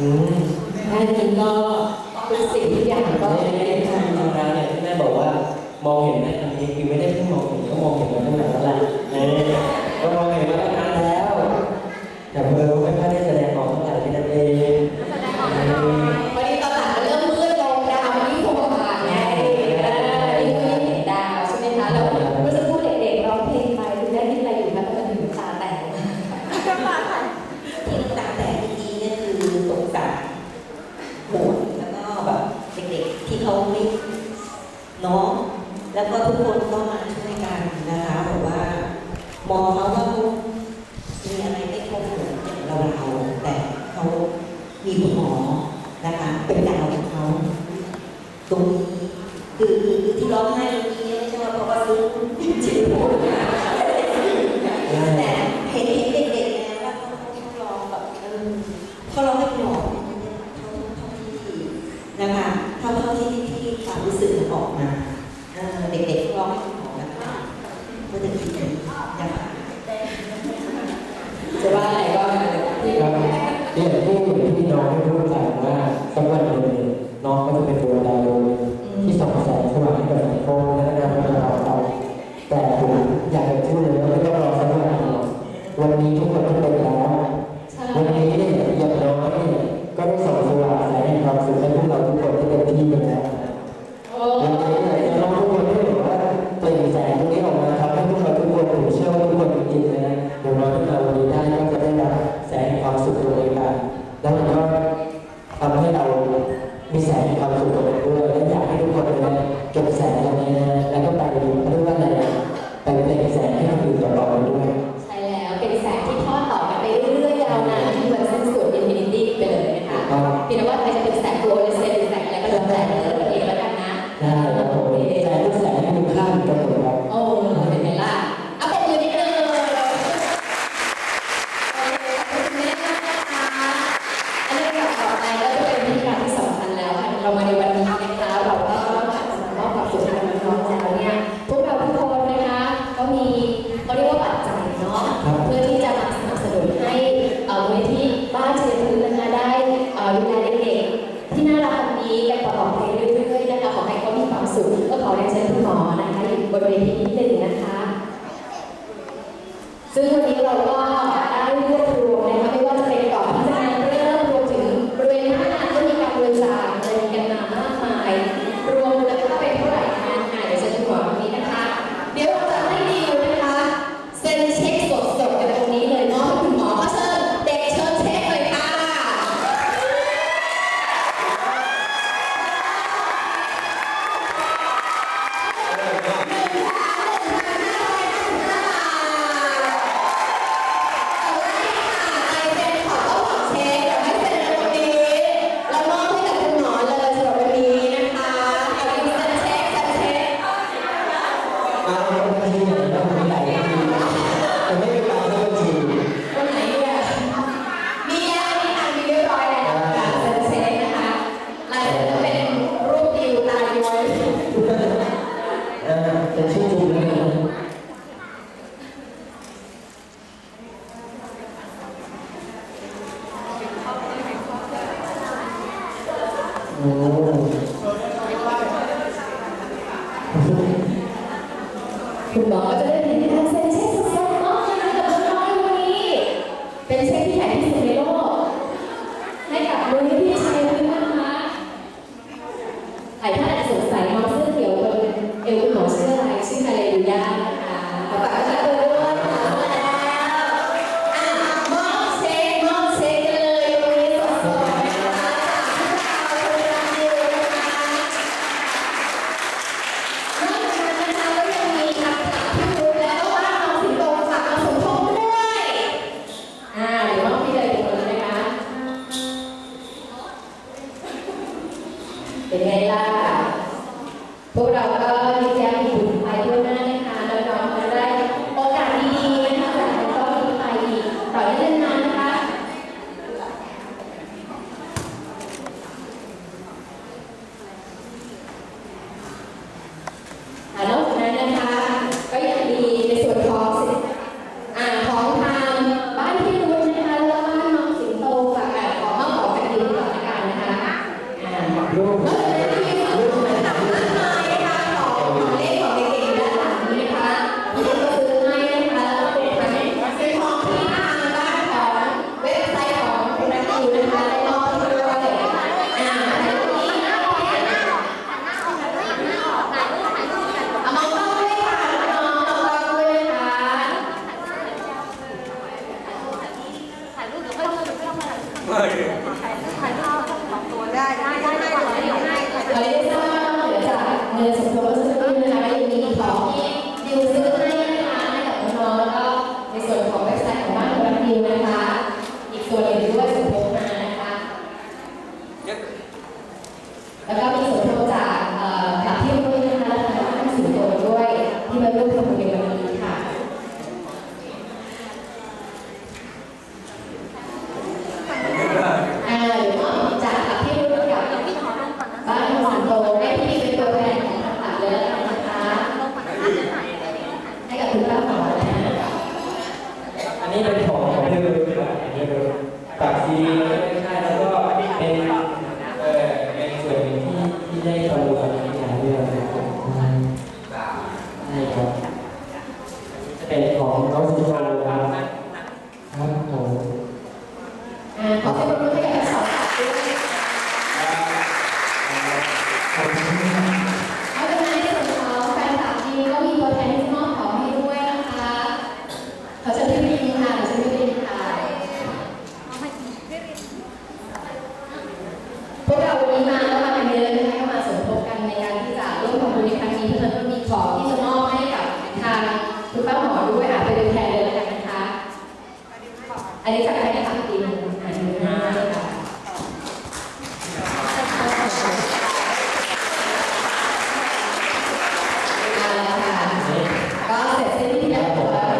แน่นี้ก็ทุกสิ่งทุกอย่างก็ไม่ได้ทำธรรมดาเนี่ยที่แม่บอกว่ามองเห็นแม่ทำนี้คือไม่ได้เพิ่งมองเห็นก็มองเห็นมาตั้งนานแล้วละ มีคุหมอนะคะเป็นดาวของเขาตรงนี้คือคือที่ร้องไห้ตรงนี้ไม่ใช่ว่าเพราะว่าซึ้งจริงๆพูแต่เห็นเด็กๆนะแล้วเขาเขาร้องแบบเออเราไม่หมอที่นะคะเท่าเท่าที่ความรู้สึกออกมาเด็กๆร้องให้หมอนะคะก็จะคิดนะคจะว่าไรก็ด้ที่ที่ พียงแต่ว่าใครจะเป็นแสงโกลหรือแสงแสงอะไรก็แล้วแต่เออเองล้วกันนะได้ครับผมแต่ทุกแสงให้มีค่ามีประโน์ครับโอ้เป็นไงล่าปรบมือนิดนึงอันนี้เราต่อไปก็จะเป็นวิธีการที่สำคัญแล้วเรามาในวัน เรียนเชิญคุณหมอนะคะอยู่บนเวทีนิดหนึ่งนะคะ ซึ่งวันนี้เราก็ คุณหมอจะได้เห็นการเซ็นเช็คสดยอดมากเนกับน้องคนนี้ เป็นเช็คที่ใหญ่ที่สุดในโลกให้กับมูลนิธิชัยพฤกษ์นะคะหลายท่านสงสัยน้องเสื้อเขียวคนเอวคุณหมอเชื่ออะไรชื่อฮาเลลูยานะคะขอฝากไว้ด้ đầu ơi cha ีใช่แล้วก็เป็นเป็นส่วนหนึ่งที่ที่ได้ประมในหายเรื่องนะครัรเป็นของน้องสุชา Alika